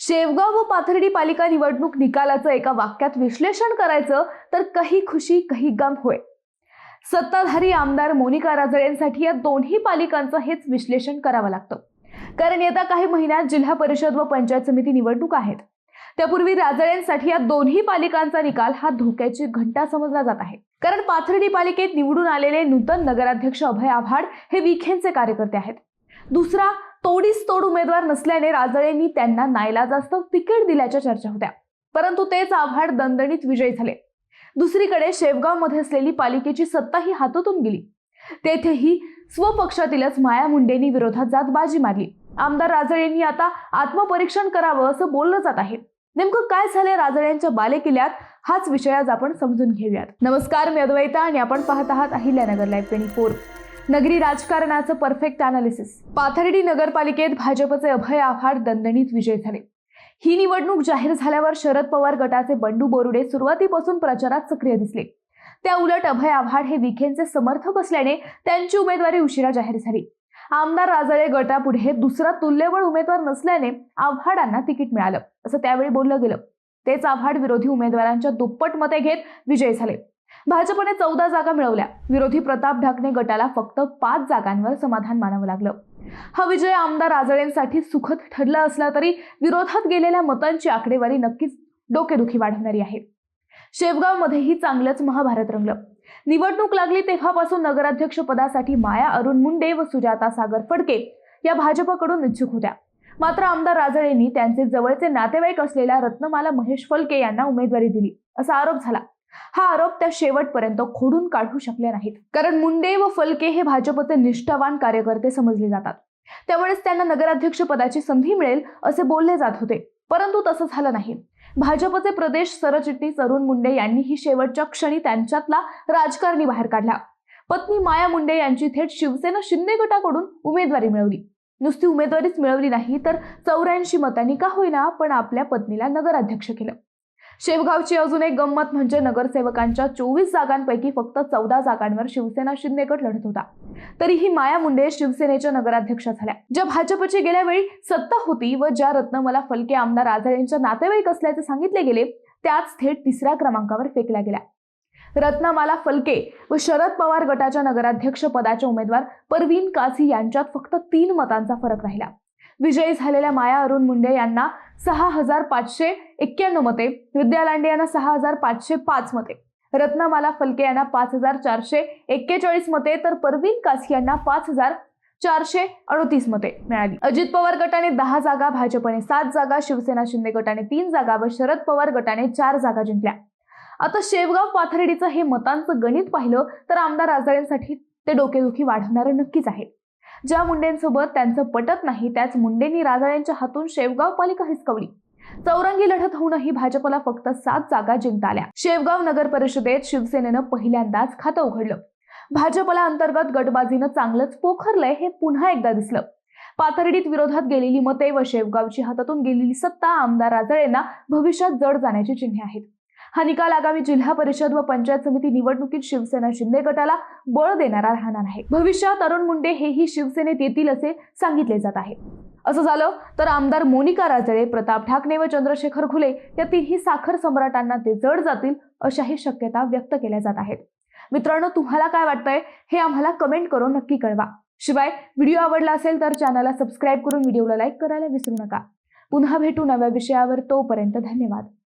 शेवगाव व पाथर्डी पालिका निवडणूक निकालाचं एका वाक्यात विश्लेषण करायचं तर काही खुशी काही गम होय. सत्ताधारी आमदार मोनिका राजळेंसाठी या दोन्ही पालिकांचं हेच विश्लेषण करावं लागतं. कारण येत्या काही महिन्यात जिल्हा परिषद व पंचायत समिती निवडणूक आहेत. त्यापूर्वी राजळेंसाठी या दोन्ही पालिकांचा निकाल हा धोक्याची घंटा समजला जात आहे. कारण पाथर्डी पालिकेत निवडून आलेले नूतन नगराध्यक्ष अभय आव्हाड हे विखेंचे कार्यकर्ते आहेत. दुसरा तोडीस तोड उमेदवार नसल्याने राजळेंनी त्यांना नाईलाजास्तव तिकीट दिल्याच्या चर्चा होत्या. परंतु तेच आव्हाड दणदणीत विजयी झाले. दुसरीकडे शेवगावमध्ये असलेली पालिकेची सत्ताही हातातून गेली. तेथेही स्वपक्षातीलच माया मुंडेंनी विरोधात जात बाजी मारली. आमदार राजळेंनी आता आत्मपरीक्षण करावं असं बोललं जात आहे. नेमकं काय झालंय राजळेंच्या बालेकिल्ल्यात? हाच विषय आज आपण समजून घेऊयात. नमस्कार मी अद्वैता आणि आपण पाहत आहात अहिल्यानगर लाईव्ह ट्वेंटी फोर नगरी राजकारणाचं परफेक्ट अनालिसिस पाथर्डी नगरपालिकेत भाजपचे अभय आव्हाड दणदणीत विजय झाले. ही निवडणूक जाहीर झाल्यावर शरद पवार गटाचे बंडू बोरुडे सुरुवातीपासून प्रचारात सक्रिय दिसले. त्या उलट अभय आव्हाड हे विखेंचे समर्थक असल्याने त्यांची उमेदवारी उशिरा जाहीर झाली. आमदार राजळे गटापुढे दुसरा तुल्यबळ उमेदवार नसल्याने आव्हाडांना तिकीट मिळालं असं त्यावेळी बोललं गेलं. तेच आव्हाड विरोधी उमेदवारांच्या दुप्पट मते घेत विजयी झाले. भाजपने चौदा जागा मिळवल्या. विरोधी प्रताप ढाकणे गटाला फक्त पाच जागांवर समाधान मानावं लागलं. हा विजय आमदार राजळेंसाठी सुखद ठरला असला तरी विरोधात गेलेल्या मतांची आकडेवारी नक्कीच डोकेदुखी वाढवणारी आहे. शेवगावमध्येही चांगलंच महाभारत रंगलं. निवडणूक लागली तेव्हापासून नगराध्यक्ष पदासाठी माया अरुण मुंडे व सुजाता सागर फडके या भाजपकडून इच्छुक होत्या. मात्र आमदार राजळेंनी त्यांचे जवळचे नातेवाईक असलेल्या रत्नमाला महेश फलके यांना उमेदवारी दिली असा आरोप झाला. हा आरोप त्या शेवटपर्यंत खोडून काढू शकले नाहीत. कारण मुंडे व फलके हे भाजपचे निष्ठावान कार्यकर्ते समजले जातात. त्यामुळेच त्यांना नगराध्यक्ष पदाची संधी मिळेल असे बोलले जात होते. परंतु तसं झालं नाही. भाजपचे प्रदेश सरचिटणीस अरुण मुंडे यांनीही शेवटच्या क्षणी त्यांच्यातला राजकारणी बाहेर काढला. पत्नी माया मुंडे यांची थेट शिवसेना शिंदे गटाकडून उमेदवारी मिळवली. नुसती उमेदवारीच मिळवली नाही तर चौऱ्याऐंशी मतांनी का होईना पण आपल्या पत्नीला नगराध्यक्ष केलं. शेवगावची अजून एक गंमत म्हणजे नगरसेवकांच्या चोवीस जागांपैकी फक्त चौदा जागांवर शिवसेना शिंदेगड लढत होता. तरीही माया मुंडे शिवसेनेच्या नगराध्यक्षा झाल्या. ज्या भाजपची गेल्या वेळी सत्ता होती व ज्या रत्नमला फलके आमदार आझारेंच्या नातेवाईक असल्याचे सांगितले गेले त्याच थेट तिसऱ्या क्रमांकावर फेकल्या गेल्या. रत्नमाला फलके व शरद पवार गटाच्या नगराध्यक्ष पदाचे उमेदवार परवीन काझी यांच्यात फक्त तीन मतांचा फरक राहिला. विजयी झालेल्या माया अरुण मुंडे यांना सहा हजार पाचशे एक्क्याण्णव मते. विद्या लांडे यांना सहा हजार पाचशे पाच मते. रत्नामाला फलके यांना पाच हजार चारशे एक्केचाळीस मते तर परवीन कासी यांना पाच हजार चारशे अडतीस मते मिळाली. अजित पवार गटाने दहा जागा भाजपने सात जागा शिवसेना शिंदे गटाने तीन जागा व शरद पवार गटाने चार जागा जिंकल्या. आता शेवगाव पाथर्डीचं हे मतांचं गणित पाहिलं तर आमदार राजळेंसाठी ते डोकेदुखी वाढवणारं नक्कीच आहे. ज्या मुंडेंसोबत त्यांचं पटत नाही त्याच मुंडेंनी राजाळ्यांच्या हातून शेवगाव पालिका हिसकवली. चौरंगी लढत होऊनही भाजपला फक्त सात जागा जिंकता आल्या. शेवगाव नगर परिषदेत शिवसेनेनं पहिल्यांदाच खातं उघडलं. भाजपला अंतर्गत गटबाजीनं चांगलंच पोखरलंय हे पुन्हा एकदा दिसलं. पाथर्डीत विरोधात गेलेली मते व शेवगावची हातातून गेलेली सत्ता आमदार राजळेंना भविष्यात जड जाण्याची चिन्हे आहेत. हा निकाल आगामी जिल्हा परिषद व पंचायत समिती निवडणुकीत शिवसेना शिंदे गटाला बळ देणारा राहणार आहे. भविष्यात अरुण मुंडे हेही शिवसेनेत येतील असे सांगितले जात आहे. असं झालं तर आमदार मोनिका राजळे प्रताप ठाकणे व चंद्रशेखर खुले या तिन्ही साखर सम्राटांना ते जड जातील अशाही शक्यता व्यक्त केल्या जात आहेत. मित्रांनो तुम्हाला काय वाटतंय हे आम्हाला कमेंट करून नक्की कळवा. शिवाय व्हिडिओ आवडला असेल तर चॅनलला सबस्क्राईब करून व्हिडिओला लाईक करायला विसरू नका. पुन्हा भेटू नव्या विषयावर तोपर्यंत धन्यवाद.